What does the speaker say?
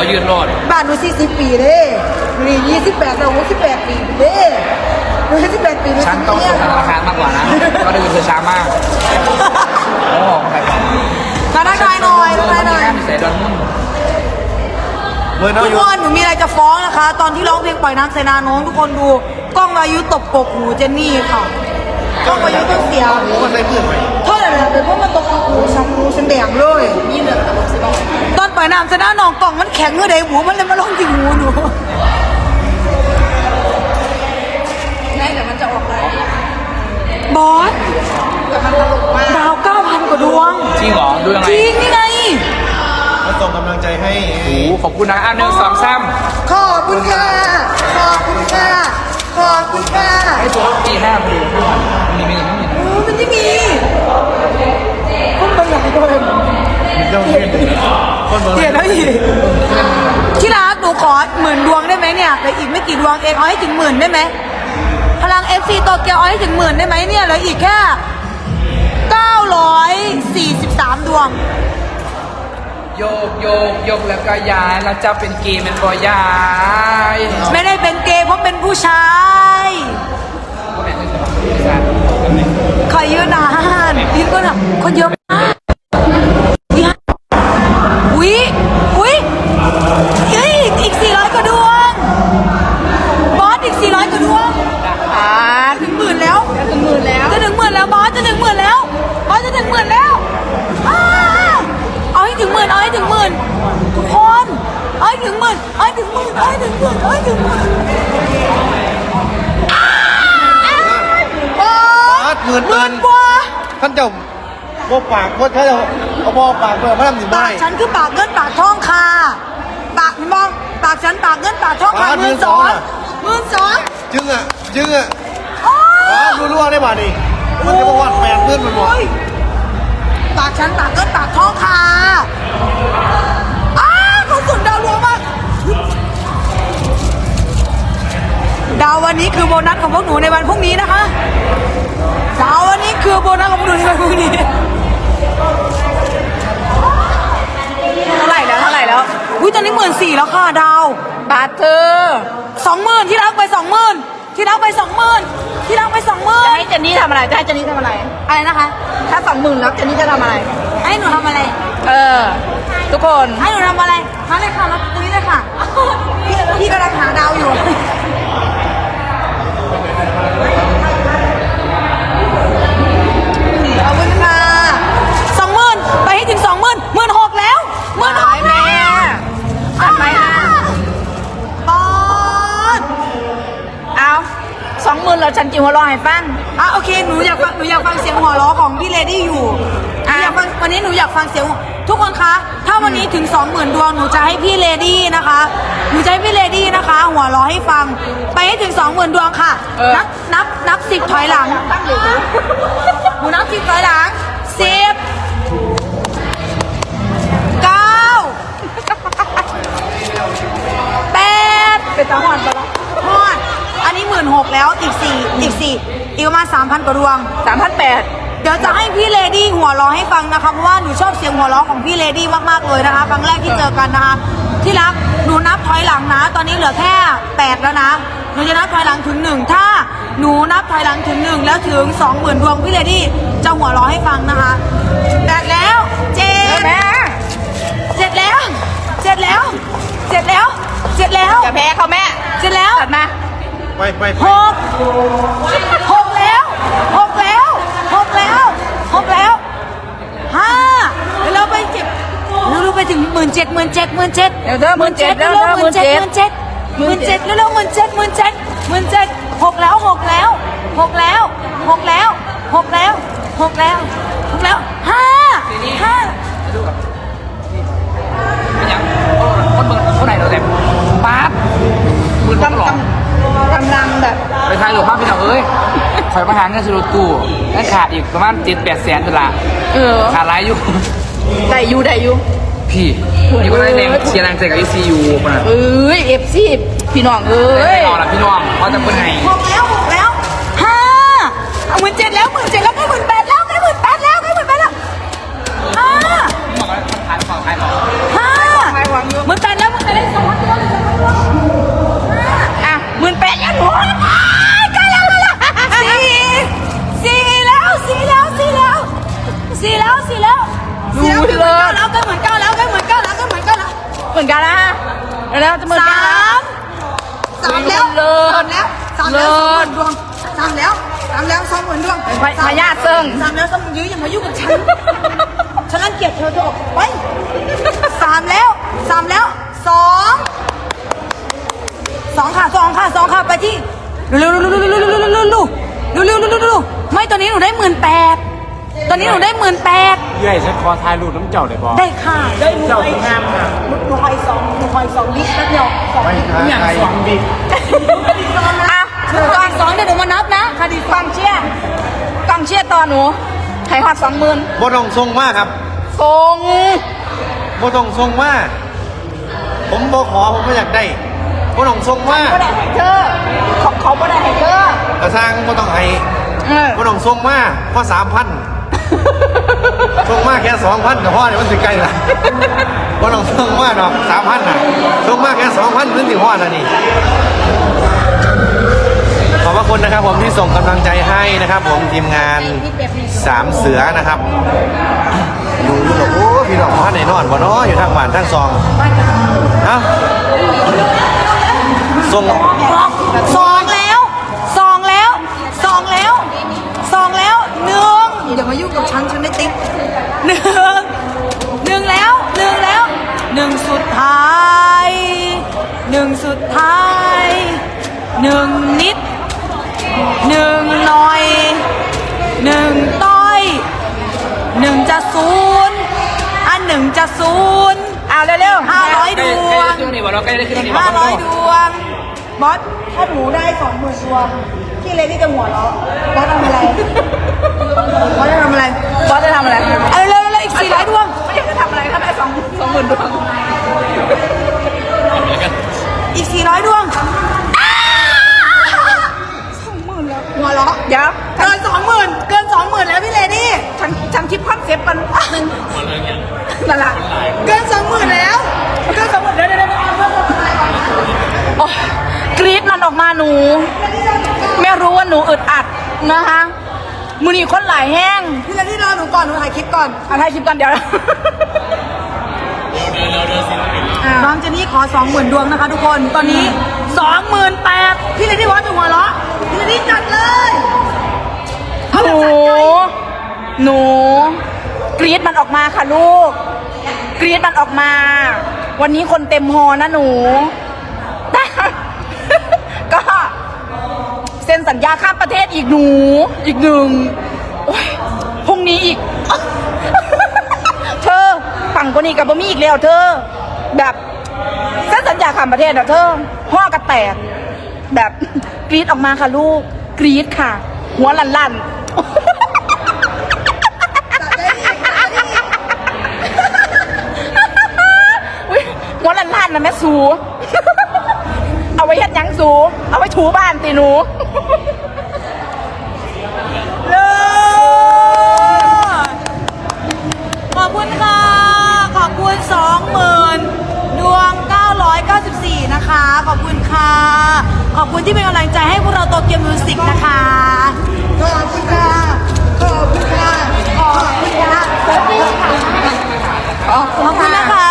เขายืนรอดบ้านหนูสี่สิบปีเด้หนูนี่ยี่สิบแปดเราหกสิบแปดปีเด้หนูยี่สิบแปดปีหนูฉันต้องส่งธนาคารมากกว่านะก็ดูเธอช้ามากโอ้ใครบอกมาทักทายหน่อยทักทายหน่อยพิเศษดอนมุ่งเมื่อน้อทุยกคนหนูมีอะไรจะฟ้องนะคะ ตอนที่ร้องเพลงปล่อยน้ำใส่นาน้องทุกคนดูกล้องวายุตบกกหูเจนนี่ค่ะ กล้องวายุต้องเสียผมก็ใส่เพื่อนไปเท่าไหร่นะเป็นเพราะมันตกกกหูช้ำหูฉันแดงเลยมีเหลือตลกสิบ้างตอนปล่อยน้ำใส่นาน้องกล่องมันแข็งเมื่อใดหูมันเลยมาลงที่หูหนูไม่แต่มันจะออกไลน์บอสดาวเก้าพันกว่าดวง จริงเหรอ ดูยังไงจริงนี่ไงมาส่งกำลังใจให้โอ้โหขอบคุณนะอะหนึ่งสองสามขอบคุณค่ะ ขอบคุณค่ะ ขอบคุณค่ะไอ้ตัวปีห้าพอดีมีมีมีมี โอ้มันจะมีคุณเป็นอย่างไรด้วยมีเจ้าเพื่อนคนเบอร์เดี๋ยวแล้วอีกที่รักหนูขอหมื่นดวงได้ไหมเนี่ยเหลืออีกไม่กี่ดวงเองเอาให้ถึงหมื่นได้ไหมพลัง FC โตเกียวเอาให้ถึงหมื่นได้ไหมเนี่ยเหลืออีกแค่943ดวง โยกโยกโยกแล้วก็ย้ายแล้วจะเป็นเกย์เป็นบอยย้าย ไม่ได้เป็นเกย์เพราะเป็นผู้ชาย ก็แม่งเลยไม่ทราบ ขอเยอะนา นพี่ก็แบบคนเยอะมากอุ้ยอุ้ยเฮ้ยอีก400กว่าดวง บอสอีก400กว่าดวงอ่าถึงหมื่นแล้ว จะถึงหมื่นแล้ว จะถึงหมื่นแล้วบอสจะถึงหมื่นแล้ว บอสจะถึงหมื่นแล้วอ้าวเอาให้ถึงหมื่น เอาให้ถึงหมื่นทุกคนเอาให้ถึงหมื่น เอาให้ถึงหมื่น เอาให้ถึงหมื่น เอาให้ถึงหมื่นอ้าวบอปาสดเงินหเกิมื่นนกว่าท่านเจ้า บ่ปากบ่ท่าเจ้าเอาบ่ปากเปิดพระดำหนึ่งปาไม้กฉันคือปากเงินปากทองค่ะ ปากมองปากฉันปากเงินปากทองค่ะปากหมื่นสองหมื่นสองจึงอะจึงอะโอ้ปาดรัวได้บ่านี่มันจะบอกว่าแปดเพื่อนมันบอกโยปากฉันปากเงินปากทองค่ะอ้าเขาสุดดาวรวงมากดาววันนี้คือโบนัสของพวกหนูในวันพรุ่งนี้นะคะดาววันนี้คือโบนัสของพวกหนูในวันพรุ่งนี้ นนี้หมื่นสี่แล้วค่ะดาวบาทเธอสองหมื่นที่รักไปสองหมื่นที่รักไปสองหมื่นที่รักไปสองหมื่จะนให้เจนนี่ทำอะไรจะให้เจนนี่ทำอะไร อะไรนะคะ ถ้าสองหมื่นแล้วเจนนี่จะทำอะไรให้หนูทำอะไร เออ ทุกคนให้หนูทำอะไรมาเลยค่ะมาตรงนี้เลยค่ะ องหมื่นแล้วฉันจิ๋วหัวเรอให้ฟัง อะโอเคหนูอยากฟังหนูอยากฟังเสียงหัวเราะของพี่เลดี้อยู่หนูอะอยากฟังวันนี้หนูอยากฟังเสียงทุกคนคะ ถ้าวันนี้ถึง 20,000ดวงหนูจะให้พี่เลดี้นะคะหนูจะให้พี่เลดี้นะคะ หัวเราะให้ฟัง ไปให้ถึง 20,000ดวงค่ะนับนับนับสิบถอยหลังหนูนับสิบถอยหลังสิบเก้าแปดเป็นตาหอนปะล่ะฮอดอันนี้ หมื่นหกแล้วอีกสี่อีกสี่อีกประมาณสามพันกว่าดวง สามพันแปด เดี๋ยวจะให้พี่เลดี้หัวเราะให้ฟังนะคะเพราะว่าหนูชอบเสียงหัวเราะของพี่เลดี้มากๆเลยนะคะครั้งแรกที่เจอกันนะคะที่รักหนูนับถอยหลังนะ ตอนนี้เหลือแค่แปดแล้วนะหนูจะนับถอยหลังถึงหนึ่งถ้าหนูนับถอยหลังถึงหนึ่งแล้วถึงสองหมื่นดวงพี่เลดี้จะหัวเราะให้ฟังนะคะ ไปไปไปหกหกแล้วหกแล้วหกแล้วหกแล้วห้าเดี๋ยวเราไปเจ็ดเราเราไปถึงหมื่นเจ็ดหมื่นเจ็ดหมื่นเจ็ดเดี๋ยวเด้อหมื่นเจ็ดเดี๋เร็ยววหมื่นเจ็ดเดี๋หยวมื่นเจ็ดหมื่นเจ็ดเร็วหมื่นเจ็ดหมื่นเจ็ดหมื่นเจ็ดหกแล้วหกแล้วหกแล้วหกแล้วหกแล้วหกแล้วหกแล้วห้าห้า อีกประมาณเจ็ดแปดแสนตัวละเออขาดหลายอยู่ ได้อยู่ได้อยู่ พี่นี่ก็ได้แรงเชียร์แรงใจกับ ECU ป่ะนะเอ้ยเอฟซีพี่น้องเอ้ไม่ยเอาละพี่น้องเพราะจะเป็นไง แล้วจะเหมือนสากันนะมสามแล้วเลิศสามแล้วสามแล้วสองหมื่นดวงสามแล้วสามแล้วสองหมื่นดวงพยพญาติเซิง สามแล้วสองหมื่นยื้ออย่ามายุ่งกับฉัน ฉันรังเกียจเธอเธอออกไปสามแล้วสามแล้วสองสองค่ะสองค่ะสองค่ะไปที่เร็วเร็วเร็วเร็วเร็วเร็วเร็วเร็วเร็วเร็วเร็วเร็วเร็วเร็วเร็วไม่ตอนนี้หนูได้หมื่นแปด ตอนนี้หนูได้หมื่นแปดเยื่อยฉันขอถ่ายรูปน้ำเจ้าได้บ่ได้ค่ะได้หนูเจ้าไปผู้งามค่ะหนูไปสองหนูไปสองลิตรแป๊บเดียวสองไปลิตรหาอย่างใครสองบิดอะหนูก่อนสองเดี๋ยวหนูมานับนะคดีกองเชียร์กองเชียร์ต่อหนูให้ฮอดสองหมื่นบ่ต้องทรงมากครับทรงบ่ต้องทรงมากผมบ่ขอผมไม่อยากได้บ่ต้องทรงมากบ่ได้ให้เธอเขาเขาบ่ได้ให้เธอกระสร้างบ่ต้องให้เออบ่ต้องทรงมากเพราะสามพัน ทรงมากแค่สองพันกับพ่อเนี่ยมันสิใกลละบ่ต้องทรงมากดอกสามพันน่ะทรงมากแค่สองพันมันสิพ่อแล้วนี่ขอบพระคุณนะครับ ผมที่ส่งกำลังใจให้นะครับ ผมทีมงานสามเสือนะครับดูดูแบบโอ้พี่น้องท่านไหนนอนบ่เนาะอยู่ทางบ้านทางซองเอ้าส่งสอง หนึ่งสุดท้าย หนึ่งนิด หนึ่งหน่อย หนึ่งต้อย หนึ่งจะศูนย์อันหนึ่งจะศูนย์เอาเร็วๆห้าร้อยใกดล้วใกล้งได้เครื่องนี้บ่เราใกล้ได้เครื่องนี้บ่ห้าร้อยดวง บอส ถ้าหนูได้สองหมื่นดวงพี่เลยที่จะหัวเราะบอสทำอะไร บอสจะทำอะไร บอสจะทำอะไร เอาเร็วๆเร็วๆอีกสี่ร้อยดวงไม่อยากจะทำอะไรถ้าได้สองสองหมื่นดวง อีกสี่ร้อยดวงสองหมื่นแล้วหัวเราะเดี๋ยวเกินสองหมื่นเกินสองหมื่นแล้วพี่เลดี้ฉันฉันคิดคอนเซ็ปต์กันหนึ่งนั่นแหละเกินสองหมื่นแล้วเกินสองหมื่นเดี๋ยวเดี๋ยวเดี๋ยวเอาเพิ่มเพิ่มเพิ่มโอ๊ยกรี๊ดมันออกมาหนู ไม่รู้ว่าหนูอึดอัดนะคะมือนี่คนหลายแห้งพี่เลดี้รอหนูก่อนหนูถ่ายคลิปก่อนเอาถ่ายคลิปกันเดี๋ยว น้องเจนนี่ขอสองหมื่นดวงนะคะทุกคน ตอนนี้สองหมื่นแปดพี่เลดี้วอสจะหัวเราะพี่เลดี้จัดเลยหนู หนู กรี๊ดมันออกมาค่ะลูก กรี๊ดมันออกมา วันนี้คนเต็มฮอนะหนู ก็เซ็นสัญญาข้ามประเทศอีกหนู อีกหนึ่งโอ๊ยพรุ่งนี้อีกเธอ ฝั่งคนนี้กับบะมี่อีกแล้วเธอ แบบเส้นสัญญาข้ามประเทศอะเธอห่อกระแตก แบบกรี๊ดออกมาค่ะลูกกรี๊ดค่ะ หัวลันลันอุ๊ยหัวลันลันนะแม่สู เอาไว้เฮ็ดยังสู เอาไว้ถูบ้านตีหนู ณสองหมื่นดวง 994 นะคะ ขอบคุณค่ะ ขอบคุณที่เป็นกำลังใจให้พวกเราโตเกียวมิวสิกนะคะ ขอบคุณค่ะ ขอบคุณค่ะ ขอบคุณค่ะขอบคุณนะคะ